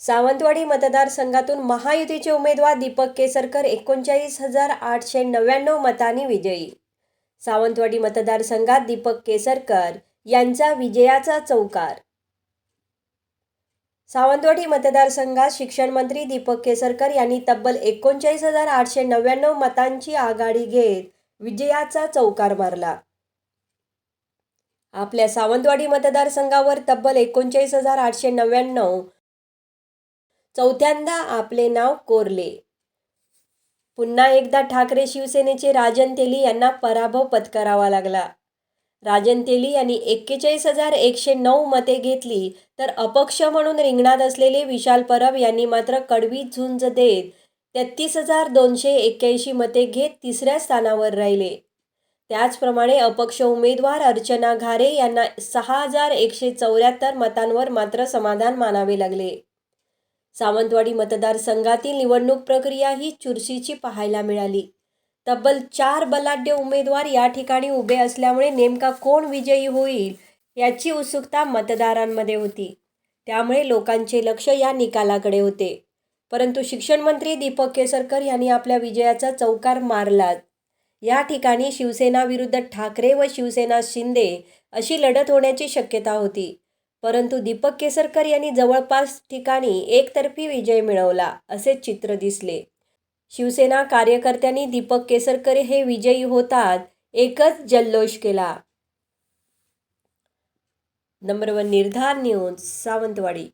सावंतवाडी मतदारसंघातून महायुतीचे उमेदवार दीपक केसरकर एकोणचाळीस हजार आठशे नव्याण्णव मतांनी विजयी. सावंतवाडी मतदारसंघात दीपक केसरकर यांचा विजयाचा चौकार. सावंतवाडी मतदारसंघात शिक्षण मंत्री दीपक केसरकर यांनी तब्बल एकोणचाळीस हजार आठशे नव्याण्णव मतांची आघाडी घेत विजयाचा चौकार मारला. आपल्या सावंतवाडी मतदारसंघावर तब्बल एकोणचाळीस हजार आठशे नव्याण्णव चौथ्यांदा आपले नाव कोरले. पुन्हा एकदा ठाकरे शिवसेनेचे राजन तेली यांना पराभव पत्करावा लागला. राजन तेली यांनी एक्केचाळीस हजार एकशे नऊ मते घेतली तर अपक्ष म्हणून रिंगणात असलेले विशाल परब यांनी मात्र कडवी झुंज देत तेहतीस हजार दोनशे एक्क्याऐंशी मते घेत तिसऱ्या स्थानावर राहिले. त्याचप्रमाणे अपक्ष उमेदवार अर्चना घारे यांना सहा हजार एकशे चौऱ्याहत्तर मतांवर मात्र समाधान मानावे लागले. सावंतवाडी मतदारसंघातील निवडणूक प्रक्रिया ही चुरशीची पाहायला मिळाली. तब्बल चार बलाढ्य उमेदवार या ठिकाणी उभे असल्यामुळे नेमका कोण विजयी होईल याची उत्सुकता मतदारांमध्ये होती. त्यामुळे लोकांचे लक्ष या निकालाकडे होते. परंतु शिक्षण मंत्री दीपक केसरकर यांनी आपल्या विजयाचा चौकार मारलाच. या ठिकाणी शिवसेना विरुद्ध ठाकरे व शिवसेना शिंदे अशी लढत होण्याची शक्यता होती. परंतु दीपक केसरकर यांनी जवळपास ठिकाणी एकतर्फी विजय मिळवला असे चित्र दिसले. शिवसेना कार्यकर्त्यांनी दीपक केसरकर हे विजयी होतात एकच जल्लोष केला. Number one Nirdhar news Sawantwadi.